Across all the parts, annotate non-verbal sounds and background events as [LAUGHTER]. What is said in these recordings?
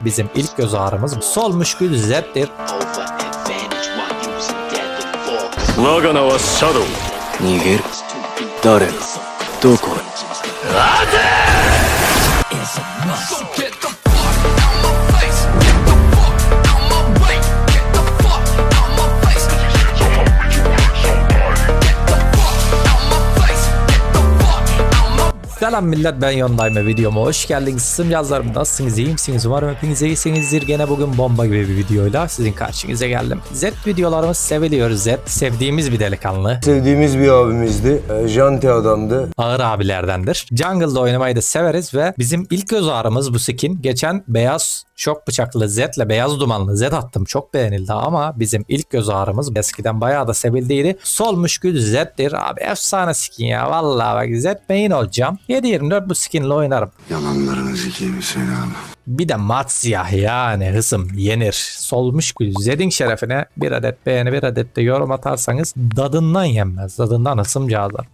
bizim ilk göz ağrımız solmuş gül Z'dir. over advantage while using deadly force. 我 Selam millet ben Yondayma videoma hoş geldiniz. Sım yazlarım nasılsınız iyi misiniz? Umarım hepiniz iyisinizdir. Gene bugün bomba gibi bir videoyla sizin karşınıza geldim. Z videolarımız seviliyor. Z sevdiğimiz bir delikanlı. Sevdiğimiz bir abimizdi. E, Janti adamdı. Ağır abilerdendir. Jungle'da oynamayı da severiz ve bizim ilk göz ağrımız bu skin. Geçen beyaz şok bıçaklı Z ile beyaz dumanlı Z attım. Çok beğenildi ama bizim ilk göz ağrımız eskiden bayağı da sevildiydi. Solmuş gül Z'dir. Abi efsane skin ya. Vallahi bak Z main olacağım. 7-24 bu skinle oynarım. Yalanlarını zikeyim Hüseyin abi. Bir de mat siyah yani hısım yenir. Solmuş gül Zed'in şerefine bir adet beğeni bir adet de yorum atarsanız dadından yenmez. Dadından hısımcağızlar.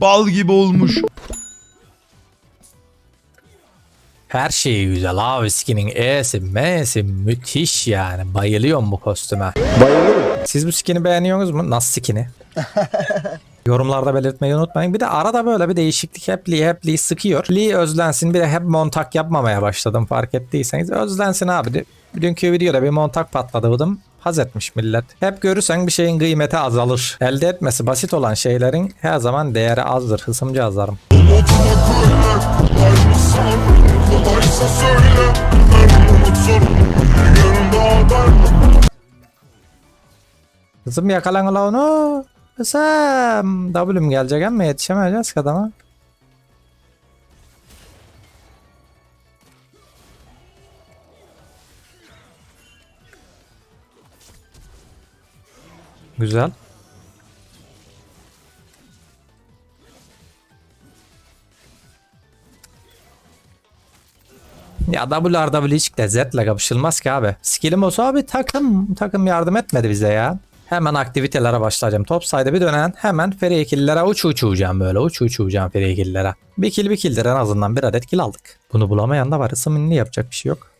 Bal gibi olmuş. Her şeyi güzel abi skinin E'si M'si müthiş yani. Bayılıyorum bu kostüme. Bayılıyorum. Siz bu skini beğeniyorsunuz mu? Nasıl skini? [LAUGHS] Yorumlarda belirtmeyi unutmayın. Bir de arada böyle bir değişiklik hep Lee, hep Lee sıkıyor. Lee özlensin bir de hep montak yapmamaya başladım fark ettiyseniz. Özlensin abi. Dünkü videoda bir montak patladıydım. Haz etmiş millet. Hep görürsen bir şeyin kıymeti azalır. Elde etmesi basit olan şeylerin her zaman değeri azdır. Hısımcı azlarım. Kızım yakalan ula onu. Kızım. W'm gelecek ama yetişemeyeceğiz ki adama. Güzel. Ya WRW hiç de Z'le kapışılmaz ki abi. Skillim olsa abi takım takım yardım etmedi bize ya. Hemen aktivitelere başlayacağım. Top sayda bir dönen hemen free kill'lere uç uç uçacağım böyle. Uç uç uçacağım free kill'lere. Bir kill bir kill'dir en azından bir adet kill aldık. Bunu bulamayan da var. Isımınlı yapacak bir şey yok.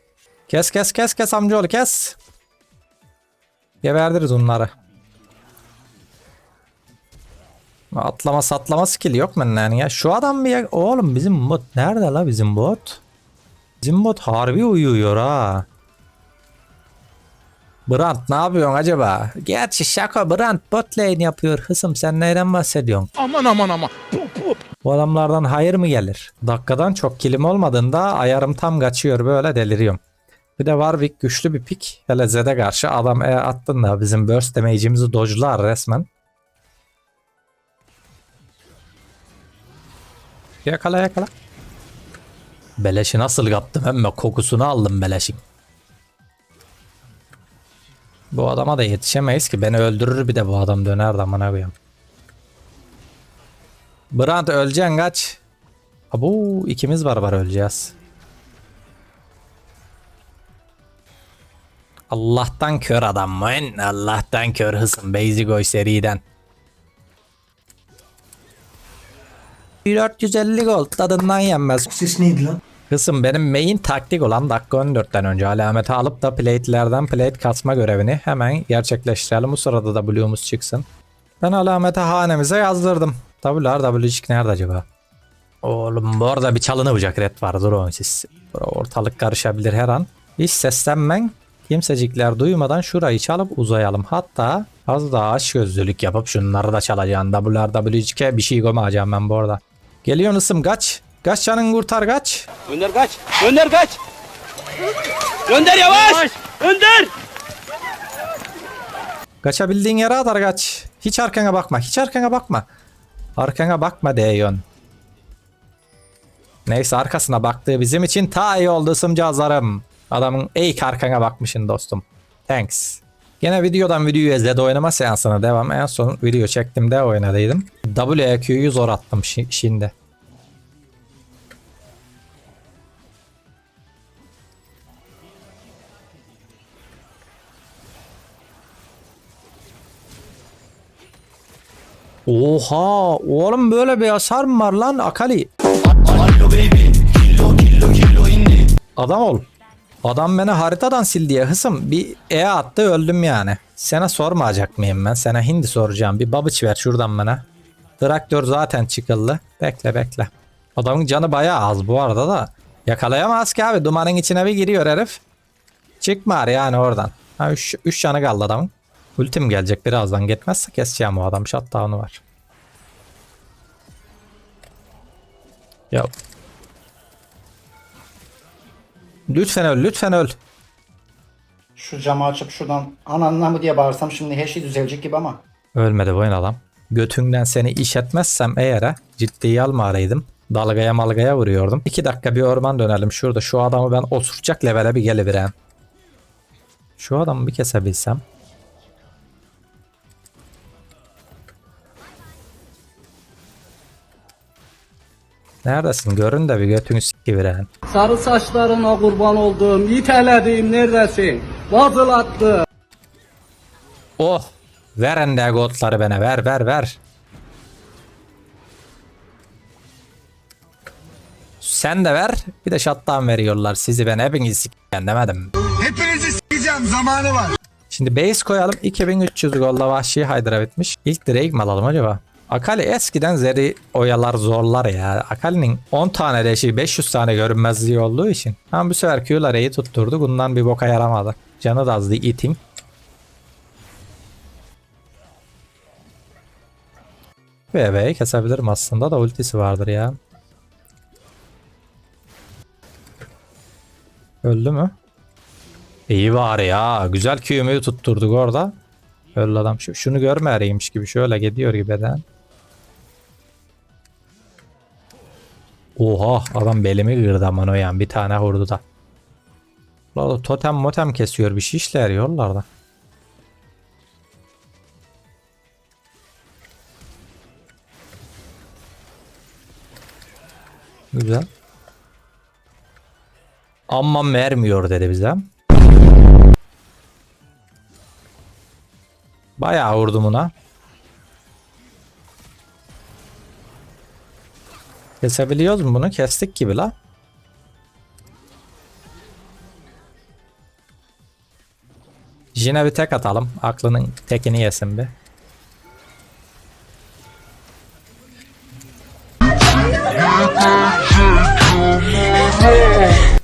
Kes kes kes kes amcaoğlu kes. Geberdiriz onları. Atlama satlama skill yok mu yani ya? Şu adam bir. Oğlum bizim bot nerede la bizim bot? Bizim bot harbi uyuyor ha. Brant ne yapıyorsun acaba? Gerçi şaka Brant bot lane yapıyor. Hısım sen neyden bahsediyorsun? Aman aman aman. Bu adamlardan hayır mı gelir? Dakikadan çok kilim olmadığında ayarım tam kaçıyor böyle deliriyorum. Bir de Warwick güçlü bir pik. Hele Zed'e karşı adam e attın da bizim burst damage'imizi dojlar resmen. Yakala yakala. Beleşi nasıl kaptım emme kokusunu aldım beleşin. Bu adama da yetişemeyiz ki beni öldürür bir de bu adam döner de amına koyayım. Brand öleceksin kaç. Abu ikimiz var var öleceğiz. Allah'tan kör adam mı? Allah'tan kör hısın Beyzigoy seriden. 450 gol tadından yenmez. Ses neydi lan? Kısım benim main taktik olan dakika 14'ten önce alameti alıp da plate'lerden plate kasma görevini hemen gerçekleştirelim. Bu sırada da blue'umuz çıksın. Ben alameti hanemize yazdırdım. WRW'cik nerede acaba? Oğlum bu arada bir çalını bıçak red var dur oğlum siz. Bura Ortalık karışabilir her an. Hiç seslenmen kimsecikler duymadan şurayı çalıp uzayalım. Hatta az daha aç gözlülük yapıp şunları da çalacağım. WRW'cik'e bir şey koymayacağım ben bu arada. Geliyorsun ısım kaç. Kaç canın kurtar kaç. Önder kaç! Önder kaç! Önder yavaş! Önder! Kaçabildiğin yere atar kaç. Hiç arkana bakma. Hiç arkana bakma. Arkana bakma Deyon. Neyse arkasına baktığı bizim için ta iyi oldu ısımcağızlarım. Adamın ilk arkana bakmışın dostum. Thanks. Gene videodan videoya izledi oynama seansına devam. En son video çektiğimde oynadıydım. WQ'yu zor attım şi- şimdi. Oha oğlum böyle bir hasar mı var lan Akali? Adam ol. Adam beni haritadan sil diye hısım bir E attı öldüm yani. Sana sormayacak mıyım ben? Sana hindi soracağım. Bir babıç ver şuradan bana. Traktör zaten çıkıldı. Bekle bekle. Adamın canı bayağı az bu arada da. Yakalayamaz ki abi. Dumanın içine bir giriyor herif. Çıkmar yani oradan. Ha 3 canı kaldı adamın. Ultim gelecek birazdan. Gitmezse keseceğim o adam. Shutdown'u var. Ya. Lütfen öl, lütfen öl. Şu camı açıp şuradan ananına mı diye bağırsam şimdi her şey düzelecek gibi ama. Ölmedi bu oyun adam. Götünden seni iş etmezsem eğer ciddiye alma araydım. Dalgaya malgaya vuruyordum. İki dakika bir orman dönelim. Şurada şu adamı ben oturacak levele bir geliverem. Şu adamı bir kesebilsem. Neredesin? Görün de bir götünü sikiviren. Sarı saçlarına kurban olduğum, itelediğim neredesin? Vazılattı. Oh! Ver ende gotları bana ver ver ver. Sen de ver. Bir de shutdown veriyorlar. Sizi ben hepinizi sikken demedim. Hepinizi s**eceğim zamanı var. Şimdi base koyalım. 2300 golla vahşi Hydra bitmiş. İlk Drake mi alalım acaba? Akali eskiden Zeri oyalar zorlar ya. Akali'nin 10 tane leşi 500 tane görünmezliği olduğu için. Ama bu sefer Q'lar iyi tutturdu. Bundan bir boka yaramadı. Canı da azdı itin. BB'yi kesebilirim aslında da ultisi vardır ya. Öldü mü? İyi var ya. Güzel Q'muyu tutturduk orada. Öyle adam. Şu, şunu görme gibi. Şöyle gidiyor gibi de. Oha adam belimi kırdı aman o yani. Bir tane vurdu da. Lolo totem motem kesiyor. Bir şey işler yollarda. Güzel. Amma vermiyor dedi bize. Bayağı vurdum ona. Kesebiliyoruz mu bunu? Kestik gibi la. Yine bir tek atalım. Aklının tekini yesin bir.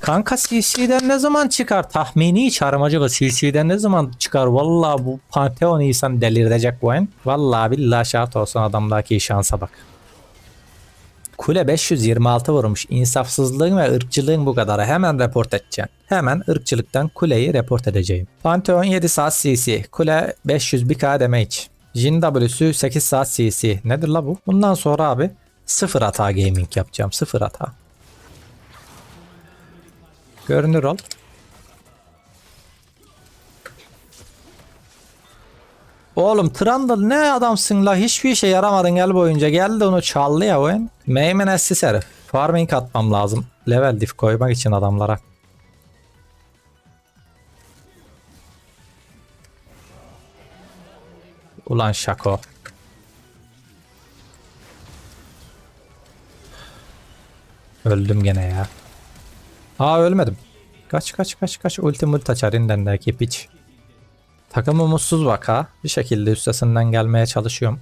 Kanka CC'den ne zaman çıkar? Tahmini çağırım acaba CC'den ne zaman çıkar? Vallahi bu Pantheon insan delirecek bu oyun. Vallahi billahi şart olsun adamdaki şansa bak. Kule 526 vurmuş. İnsafsızlığın ve ırkçılığın bu kadarı. Hemen report edeceğim. Hemen ırkçılıktan kuleyi report edeceğim. Pantheon 7 saat CC. Kule 501k damage. Jin W'sü 8 saat CC. Nedir la bu? Bundan sonra abi sıfır hata gaming yapacağım. Sıfır hata. Görünür ol. Oğlum Trundle ne adamsın la hiçbir işe yaramadın gel boyunca geldi onu çaldı ya oyun. Meymenessiz herif. Farming atmam lazım. Level diff koymak için adamlara. Ulan şako. Öldüm gene ya. Aa ölmedim. Kaç kaç kaç kaç ulti multi açar indendeki piç. Takım umutsuz vaka. Bir şekilde üstesinden gelmeye çalışıyorum.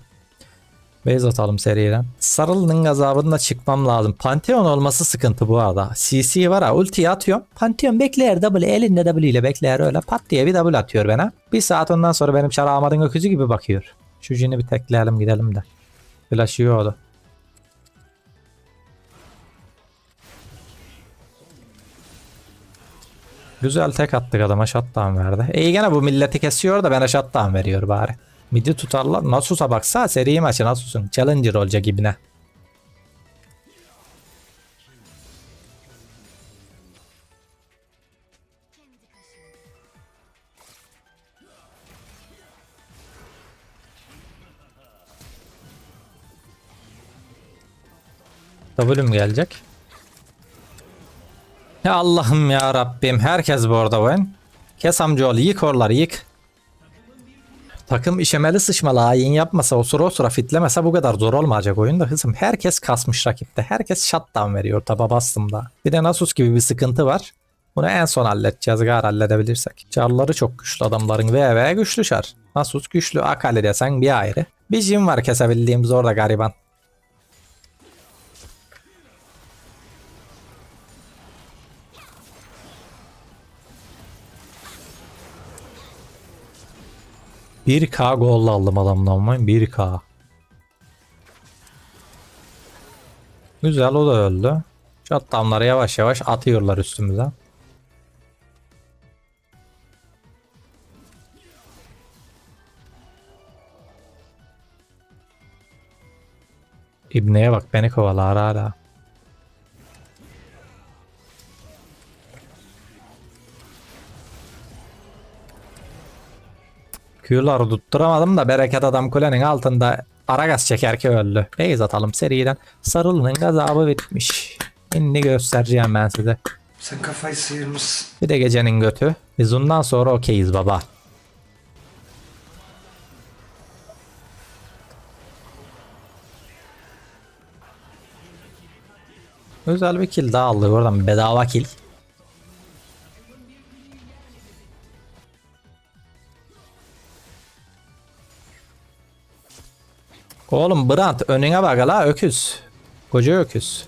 Base atalım seriden. Sarılı'nın gazabında çıkmam lazım. Pantheon olması sıkıntı bu arada. CC var ha ultiyi atıyorum. Pantheon bekler W elinde W ile bekler öyle pat diye bir W atıyor bana. Bir saat ondan sonra benim çarağımadın öküzü gibi bakıyor. Şu cini bir tekleyelim gidelim de. Flash yiyordu. Güzel tek attık adama shutdown verdi. İyi gene bu milleti kesiyor da bana shutdown veriyor bari. Midi tutarlar. Nasus'a baksa seri maçı Nasus'un. Challenger olacak gibine. W'm gelecek. Ya Allah'ım ya Rabbim. Herkes bu arada oyun. Kes amcaoğlu yık oraları yık. Takım işemeli sıçmalı hain yapmasa o sıra o sıra fitlemese bu kadar zor olmayacak oyunda hızım. Herkes kasmış rakipte. Herkes shutdown veriyor taba bastım da. Bir de Nasus gibi bir sıkıntı var. Bunu en son halledeceğiz gar halledebilirsek. Çarları çok güçlü adamların ve güçlü çar. Nasus güçlü Akali desen bir ayrı. Bir jim var kesebildiğimiz orada gariban. Bir k gol aldım adamdan ben 1k. Güzel o da öldü. Şu adamları yavaş yavaş atıyorlar üstümüze. İbneye bak beni kovalar hala. Q'ları tutturamadım da bereket adam kulenin altında ara gaz çeker ki öldü. Beyz atalım seriden. Sarılının gazabı bitmiş. Şimdi göstereceğim ben size. Sen kafayı sıyırmışsın. Bir de gecenin götü. Biz bundan sonra okeyiz baba. Güzel bir kill daha aldık oradan bedava kill. Oğlum Brant önüne bak la öküz. Koca öküz.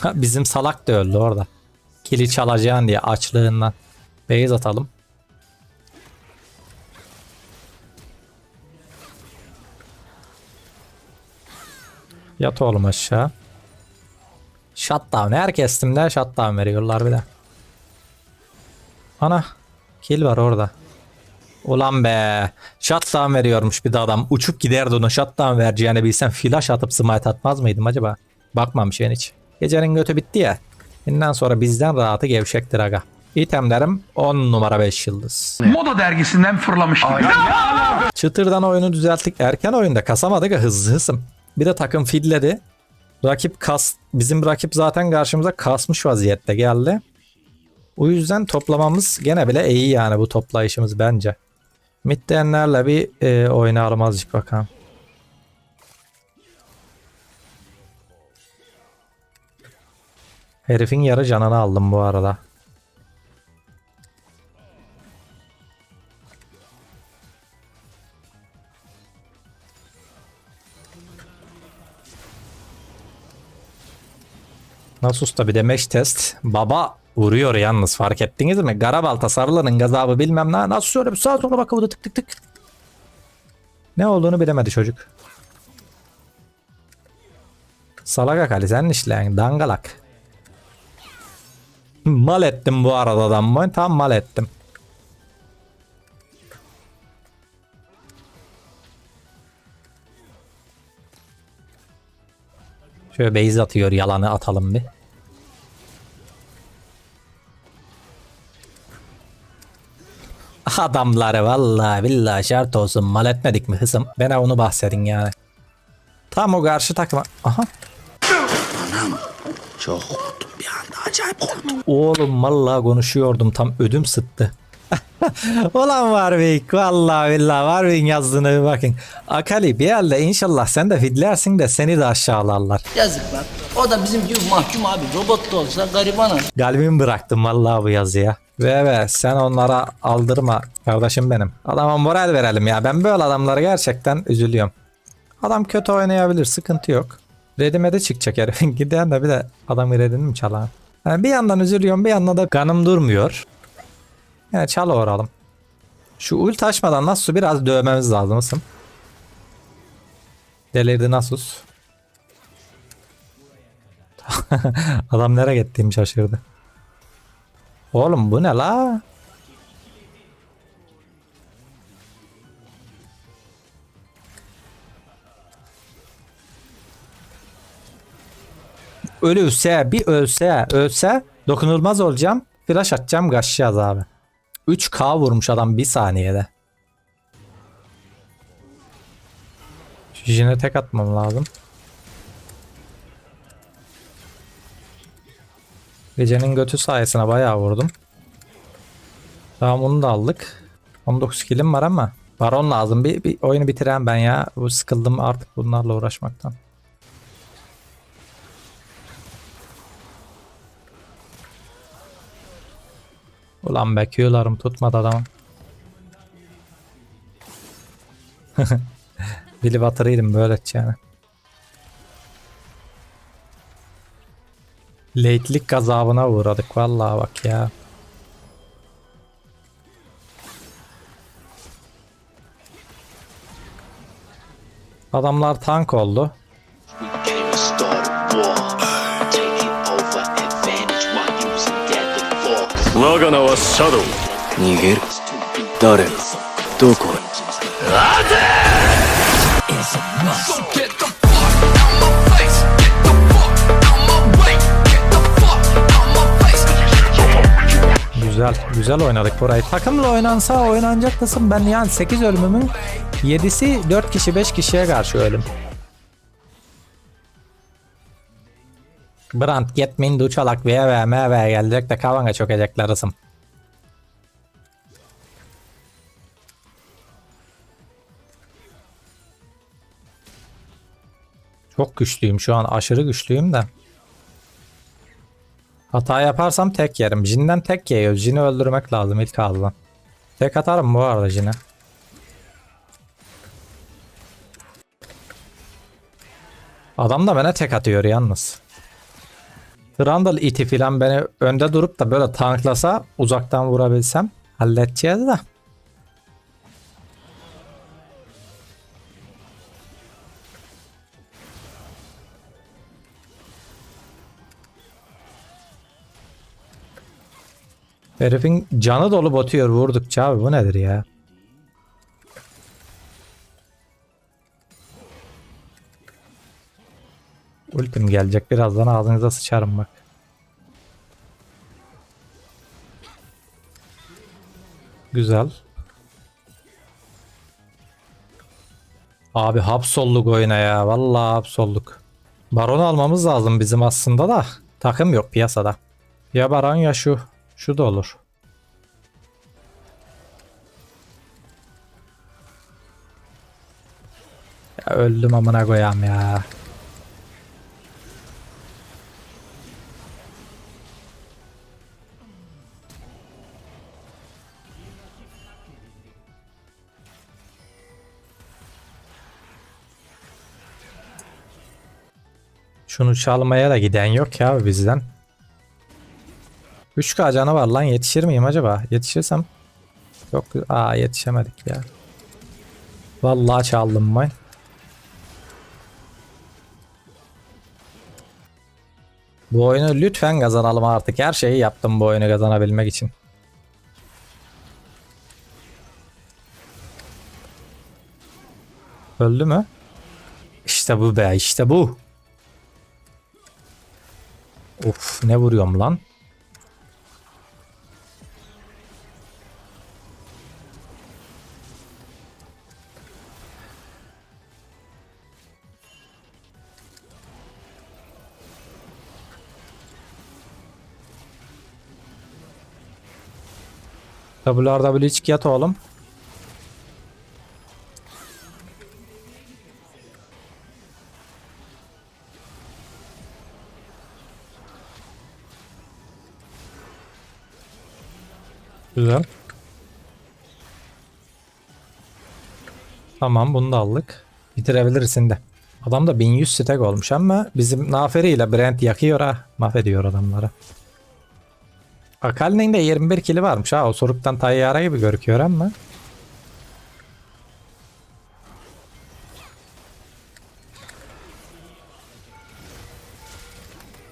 Ha, bizim salak da öldü orada. Kili çalacağın diye açlığından. Beyaz atalım. Yat oğlum aşağı. Shutdown. Her kestimde shutdown veriyorlar bir de. Ana. Kill var orada. Ulan be. Shutdown veriyormuş bir de adam. Uçup giderdi onu shutdown vereceğini bilsem flash atıp smite atmaz mıydım acaba? Bakmamış ben hiç. Gecenin götü bitti ya. Bundan sonra bizden rahatı gevşektir aga. İtemlerim 10 numara 5 yıldız. Moda dergisinden fırlamış gibi. Çıtırdan oyunu düzelttik. Erken oyunda kasamadık ya hızlı hızım. Bir de takım fidledi. Rakip kas, bizim rakip zaten karşımıza kasmış vaziyette geldi. O yüzden toplamamız gene bile iyi yani bu toplayışımız bence. Middenlerle bir e, oynayalım azıcık bakalım. Herifin yarı canını aldım bu arada. Nasus'ta bir de test. Baba vuruyor yalnız fark ettiniz mi? Garabalta sarılanın gazabı bilmem ne. Nasıl şöyle bir sağa sola bakıyordu tık tık tık. Ne olduğunu bilemedi çocuk. Salak Ali sen işleyen dangalak. Mal ettim bu arada adam ben tam mal ettim. Şöyle base atıyor yalanı atalım bir. Adamları vallahi billahi şart olsun mal etmedik mi hısım? Bana onu bahsedin yani. Tam o karşı takıma. Aha. Çok korktum bir anda acayip korktum. Oğlum vallahi konuşuyordum tam ödüm sıttı. Ulan Warwick vallahi billahi Warwick'in yazdığına bir bakın. Akali bir elde inşallah sen de fidlersin de seni de aşağılarlar. Yazık lan. O da bizim gibi mahkum abi. Robot da olsa garibanım. Kalbimi bıraktım vallahi bu yazıya. Ve ve sen onlara aldırma kardeşim benim. Adama moral verelim ya. Ben böyle adamlara gerçekten üzülüyorum. Adam kötü oynayabilir sıkıntı yok. Redime çıkacak herifin. [LAUGHS] Giden de bir de adamı redini mi çalan? Yani bir yandan üzülüyorum bir yandan da kanım durmuyor. Yani çal uğralım. Şu ult açmadan Nasus'u biraz dövmemiz lazım ısım. Delirdi Nasus. [LAUGHS] Adam nereye gittiğimi şaşırdı. Oğlum bu ne la? Ölürse bir ölse ölse dokunulmaz olacağım. Flash atacağım kaçacağız abi. 3K vurmuş adam bir saniyede. Jine tek atmam lazım. Gecenin götü sayesinde bayağı vurdum. Tamam onu da aldık. 19 killim var ama Baron lazım. Bir, bir oyunu bitireyim ben ya. Bu sıkıldım artık bunlarla uğraşmaktan. Ulan be Q'larım tutmadı adamı. [LAUGHS] Bili batırıydım böyle yani. Late'lik gazabına uğradık vallahi bak ya. Adamlar tank oldu. 我が名はシャドウ逃げる誰がどこへ So get the fuck out my face. Get the fuck out my way. Get the fuck out my face. Güzel, güzel oynadık burayı. Takımla oynansa oynanacak kısım ben yani 8 ölümümün 7'si 4 kişi 5 kişiye karşı ölüm. Brand Getmin Duçalak VV MV gelecek de kavanga çökecekler ısım. Çok güçlüyüm şu an aşırı güçlüyüm de. Hata yaparsam tek yerim. Jin'den tek yiyor. Jin'i öldürmek lazım ilk ağızdan. Tek atarım bu arada Jin'e. Adam da bana tek atıyor yalnız. Trundle iti filan beni önde durup da böyle tanklasa uzaktan vurabilsem halledeceğiz de. Herifin canı dolu batıyor vurdukça abi bu nedir ya? Ultim gelecek birazdan ağzınıza sıçarım bak. Güzel. Abi hapsolduk oyuna ya. Vallahi hapsolduk. Baron almamız lazım bizim aslında da. Takım yok piyasada. Ya Baron ya şu. Şu da olur. Ya öldüm amına koyam ya. Şunu çalmaya da giden yok ya bizden. 3K canı var lan yetişir miyim acaba? Yetişirsem çok aa yetişemedik ya. Vallahi çaldım ben. Bu oyunu lütfen kazanalım artık. Her şeyi yaptım bu oyunu kazanabilmek için. Öldü mü? İşte bu be, işte bu. Of, ne vuruyorum lan? WRW çık yat oğlum. Güzel. Tamam bunu da aldık. Bitirebilirsin de. Adam da 1100 stack olmuş ama bizim Naferi ile Brent yakıyor ha. Mahvediyor adamları. Akali'nin de 21 kili varmış ha. O soruktan tayyara gibi görüküyor ama.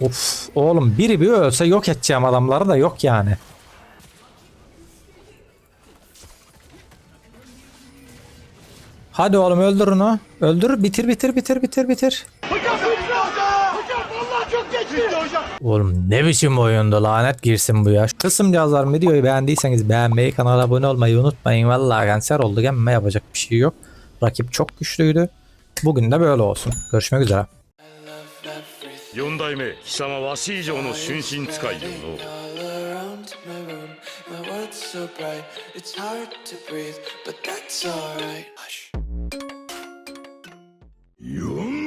Of oğlum biri bir ölse yok edeceğim adamları da yok yani. Hadi oğlum öldür onu. Öldür bitir bitir bitir bitir bitir. Oğlum ne biçim oyundu lanet girsin bu ya. Kısım cihazlar videoyu beğendiyseniz beğenmeyi kanala abone olmayı unutmayın. Vallahi kanser olduk ama yapacak bir şey yok. Rakip çok güçlüydü. Bugün de böyle olsun. Görüşmek üzere. 四代目貴様わし以上の春心使いよの all around my room. My world's so bright, it's hard to breathe, but that's alright. 4